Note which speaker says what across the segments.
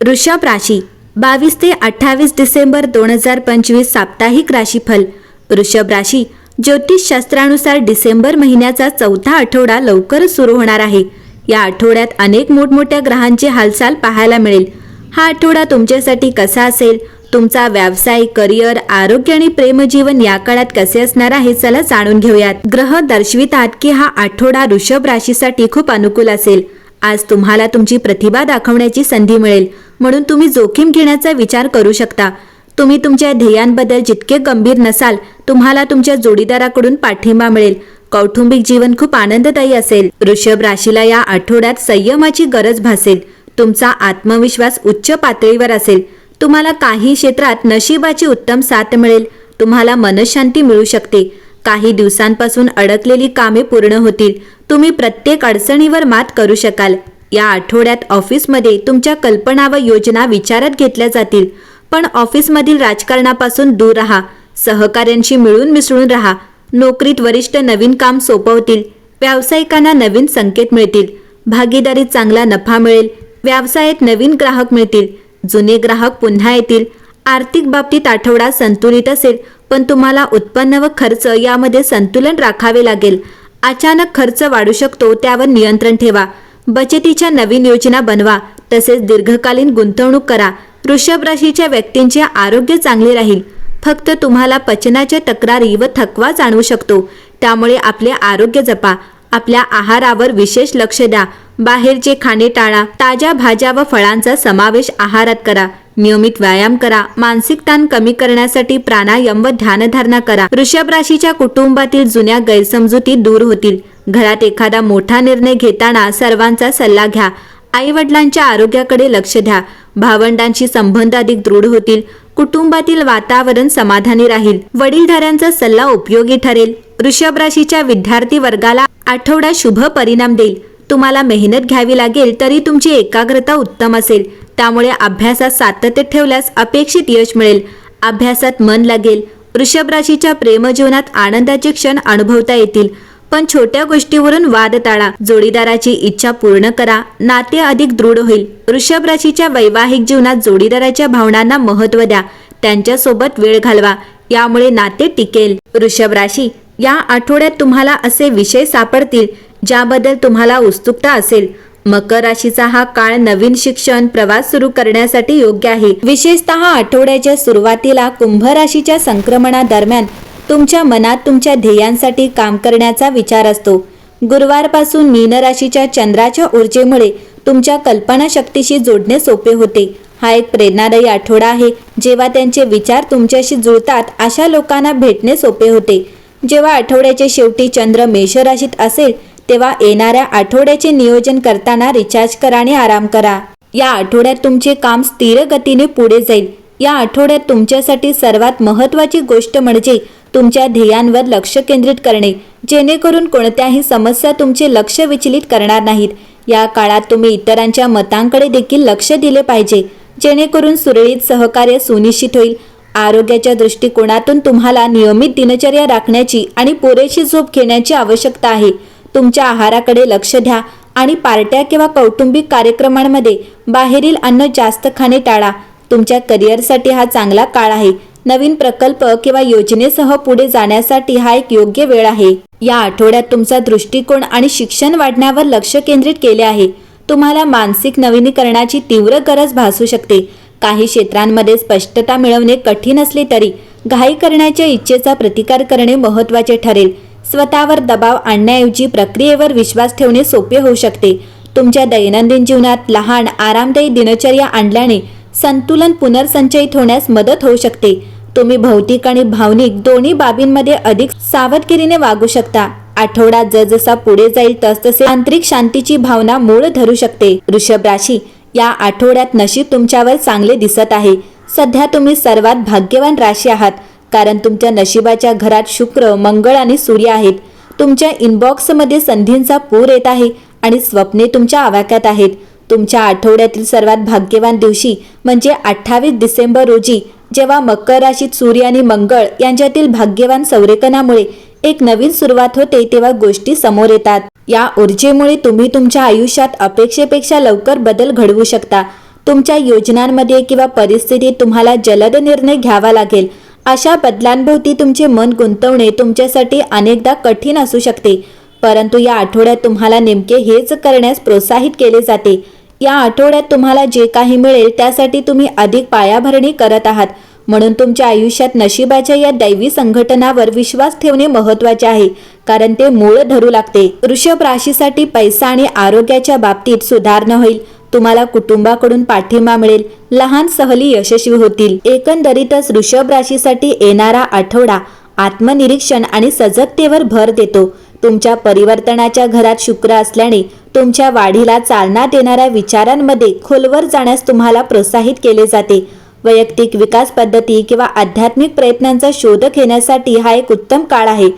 Speaker 1: वृषभ राशी बावीस ते अठ्ठावीस डिसेंबर दोन हजार पंचवीस साप्ताहिक राशीफल. वृषभ राशी ज्योतिषशास्त्रानुसार डिसेंबर महिन्याचा चौथा आठवडा लवकरच सुरू होणार आहे. या आठवड्यात अनेक मोठमोठ्या ग्रहांची हालचाल पाहायला मिळेल. हा आठवडा तुमच्यासाठी कसा असेल? तुमचा व्यवसाय करिअर आरोग्य आणि प्रेमजीवन या काळात कसे असणार आहे? चला जाणून घेऊयात. ग्रह दर्शवितात की हा आठवडा वृषभ राशीसाठी खूप अनुकूल असेल. आज तुम्हाला तुमची प्रतिभा दाखवण्याची संधी मिळेल. म्हणून तुम्ही जोखीम घेण्याचा विचार करू शकता. तुम्ही तुमच्या ध्येयांबद्दल जितके गंभीर नसाल तुम्हाला तुमच्या जोडीदाराकडून पाठिंबा मिळेल. कौटुंबिक जीवन खूप आनंददायी असेल. वृषभ राशीला या आठवड्यात संयमाची गरज भासेल. तुमचा आत्मविश्वास उच्च पातळीवर असेल. तुम्हाला काही क्षेत्रात नशिबाची उत्तम साथ मिळेल. तुम्हाला मनशांती मिळू शकते. काही दिवसांपासून अडकलेली कामे पूर्ण होतील. तुम्ही प्रत्येक अडचणीवर मात करू शकाल. या आठवड्यात ऑफिसमध्ये तुमच्या कल्पना व योजना विचारात घेतल्या जातील. पण ऑफिसमधील राजकारणापासून दूर राहा. सहकाऱ्यांशी मिळून मिसळून राहा. नोकरीत वरिष्ठ नवीन काम सोपवतील. व्यावसायिकांना नवीन संकेत मिळतील. भागीदारीत चांगला नफा मिळेल. व्यवसायात नवीन ग्राहक मिळतील. जुने ग्राहक पुन्हा येतील. आर्थिक बाबतीत आठवडा संतुलित असेल पण तुम्हाला उत्पन्न व खर्च यामध्ये संतुलन राखावे लागेल. अचानक खर्च वाढू शकतो त्यावर नियंत्रण ठेवा. बचतीच्या नवीन योजना बनवा तसेच दीर्घकालीन गुंतवणूक करा. वृषभ राशीच्या व्यक्तींचे आरोग्य चांगले राहील. फक्त तुम्हाला पचनाच्या तक्रारी व थकवा जाणवू शकतो. त्यामुळे आपले आरोग्य जपा. आपल्या आहारावर विशेष लक्ष द्या. बाहेरचे खाणे टाळा. ताज्या भाज्या व फळांचा समावेश आहारात करा. नियमित व्यायाम करा. मानसिक ताण कमी करण्यासाठी प्राणायाम व ध्यानधारणा करा. वृषभ राशीच्या कुटुंबातील जुन्या गैरसमजुती दूर होतील. घरात एखादा मोठा निर्णय घेताना सर्वांचा सल्ला घ्या. आई वडिलांच्या आरोग्याकडे लक्ष द्या. भावंडांशी संबंध अधिक दृढ होतील. कुटुंबातील वातावरण समाधानी राहील. वडीलधाऱ्यांचा सल्ला उपयोगी ठरेल. वृषभ राशीच्या विद्यार्थी वर्गाला आठवडा शुभ परिणाम देईल. तुम्हाला मेहनत घ्यावी लागेल तरी तुमची एकाग्रता उत्तम असेल. त्यामुळे अभ्यासात सातत्य ठेवल्यास अपेक्षित यश मिळेल. अभ्यासात मन लागेल. वृषभ राशीच्या प्रेमजीवनात आनंदाचे क्षण अनुभवता येतील. पण छोट्या गोष्टीवरून वाद टाळा. जोडीदाराची इच्छा पूर्ण करा. नाते अधिक दृढ होईल. वृषभ राशीच्या वैवाहिक जीवनात जोडीदाराच्या भावनांना महत्त्व द्या. त्यांच्यासोबत वेळ घालवा. यामुळे नाते टिकेल. वृषभ राशी या आठवड्यात तुम्हाला असे विषय सापडतील ज्याबद्दल तुम्हाला उत्सुकता असेल. मकर राशीचा हा काळ नवीन शिक्षण प्रवास सुरू करण्यासाठी योग्य आहे. विशेषतः आठवड्याच्या सुरुवातीला कुंभ राशीच्या संक्रमणादरम्यान तुमच्या मनात तुमच्या ध्येयांसाठी काम करण्याचा विचार असतो. गुरुवारपासून मीन राशीच्या चंद्राच्या ऊर्जेमुळे तुमच्या कल्पनाशक्तीशी जोडणे सोपे होते. हा एक प्रेरणादायी आठवडा आहे. जेव्हा त्यांचे विचार तुमच्याशी जुळतात अशा लोकांना भेटणे सोपे होते. जेव्हा आठवड्याच्या शेवटी चंद्र मेष राशीत असेल तेव्हा येणाऱ्या आठवड्याचे नियोजन करताना रिचार्ज करा आणि आराम करा. या आठवड्यात तुमचे काम स्थिर गतीने पुढे जाईल. या आठवड्यात तुमच्यासाठी सर्वात महत्त्वाची गोष्ट म्हणजे तुमच्या ध्येयांवर लक्ष केंद्रित करणे जेणेकरून कोणत्याही समस्या तुमचे लक्ष विचलित करणार नाहीत. या काळात तुम्ही इतरांच्या मतांकडे देखील लक्ष दिले पाहिजे जेणेकरून सुरळीत सहकार्य सुनिश्चित होईल. आरोग्याच्या दृष्टिकोनातून तुम्हाला नियमित दिनचर्या राखण्याची आणि पुरेशी झोप घेण्याची आवश्यकता आहे. तुमच्या आहाराकडे लक्ष द्या आणि पार्ट्या किंवा कौटुंबिक कार्यक्रमांमध्ये बाहेरील अन्न जास्त खाणे टाळा. तुमच्या करिअरसाठी हा चांगला काळ आहे. नवीन प्रकल्प किंवा योजनेसह पुढे जाण्यासाठी हा एक योग्य वेळ आहे. या आठवड्यात तुमचा दृष्टिकोन आणि शिक्षण वाढण्यावर लक्ष केंद्रित केले आहे. तुम्हाला मानसिक नवीनीकरणाची तीव्र गरज भासू शकते. काही क्षेत्रांमध्ये स्पष्टता मिळवणे कठीण असले तरी घाई करण्याच्या इच्छेचा प्रतिकार करणे महत्त्वाचे ठरेल. स्वतःवर दबाव आणण्याऐवजी प्रक्रियेवर विश्वास ठेवणे सोपे होऊ शकते. तुमच्या दैनंदिन जीवनात लहान आरामदायी दिनचर्या आणल्याने संतुलन पुनर्संचयित होण्यास मदत होऊ शकते. तुम्ही भौतिक आणि भावनिक दोन्ही बाबींमध्ये अधिक सावधगिरीने वागू शकता. आठवडा जसजसा पुढे जाईल तसतसे आंतरिक शांतीची भावना मूळ धरू शकते. वृषभ राशी या आठवड्यात नशीब तुमच्यावर चांगले दिसत आहे. सध्या तुम्ही सर्वात भाग्यवान राशी आहात. कारण तुमच्या नशिबाच्या घरात शुक्र मंगळ आणि सूर्य आहेत. तुमच्या इनबॉक्समध्ये संधींचा पूर येत आहे आणि स्वप्ने तुमच्या आवाक्यात आहेत. तुमच्या आठवड्यातील सर्वात भाग्यवान दिवशी म्हणजे अठ्ठावीस डिसेंबर रोजी जेव्हा मकर राशीत सूर्य आणि मंगळ यांच्यातील भाग्यवान संरेखनामुळे एक नवीन सुरुवात होते तेव्हा गोष्टी समोर येतात. या ऊर्जेमुळे तुम्ही तुमच्या आयुष्यात अपेक्षेपेक्षा लवकर बदल घडवू शकता. तुमच्या योजनांमध्ये किंवा परिस्थितीत तुम्हाला जलद निर्णय घ्यावा लागेल. अशा बदलांभोवती तुमचे मन गुंतवणे तुमच्यासाठी अनेकदा कठीण असू शकते. परंतु या आठवड्यात तुम्हाला नेमके हेच करण्यास प्रोत्साहित केले जाते. या आठवड्यात तुम्हाला जे काही मिळेल त्यासाठी तुम्ही अधिक पायाभरणी करत आहात. म्हणून तुमच्या आयुष्यात नशिबाच्या या दैवी संघटनावर विश्वास ठेवणे महत्त्वाचे आहे कारण ते मूळ धरू लागते. वृषभ राशीसाठी पैसा आणि आरोग्याच्या बाबतीत सुधारणा होईल. तुम्हाला कुटुंबाकडून पाठिंबा मिळेल. लहान सहली यशस्वी होतील. एकंदरीतच वृषभ राशीसाठी येणारा आठवडा आत्मनिरीक्षण आणि सजगतेवर भर देतो. तुमच्या परिवर्तनाच्या घरात शुक्र असल्याने तुमच्या वाढीला चालना देणाऱ्या विचारांमध्ये खोलवर जाण्यास तुम्हाला प्रोत्साहित केले जाते. वैयक्तिक विकास पद्धती किंवा आध्यात्मिक प्रयत्नांचा शोध घेण्यासाठी हा एक उत्तम काळ आहे.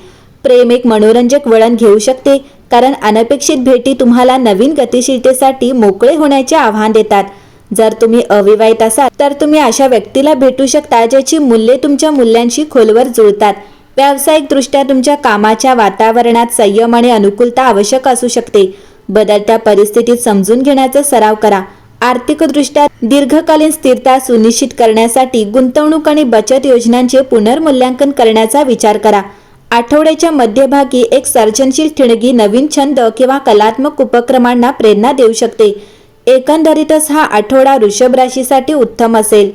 Speaker 1: प्रेम एक मनोरंजक वळण घेऊ शकते कारण अनपेक्षित भेटी तुम्हाला नवीन गतिशीलतेसाठी मोकळे होण्याचे आव्हान देतात. जर तुम्ही अविवाहित असाल तर तुम्ही अशा व्यक्तीला भेटू शकता ज्याची मूल्ये तुमच्या मूल्यांशी खोलवर जुळतात. व्यावसायिकदृष्ट्या तुमच्या कामाच्या वातावरणात संयम आणि अनुकूलता आवश्यक असू शकते. बदलत्या परिस्थितीत समजून घेण्याचा सराव करा. आर्थिकदृष्ट्या दीर्घकालीन स्थिरता सुनिश्चित करण्यासाठी गुंतवणूक आणि बचत योजनांचे पुनर्मूल्यांकन करण्याचा विचार करा. आठवड्याच्या मध्यभागी एक सर्जनशील ठिणगी नवीन छंद किंवा कलात्मक उपक्रमांना प्रेरणा देऊ शकते. एकंदरीतच हा आठवडा वृषभ राशीसाठी उत्तम असेल.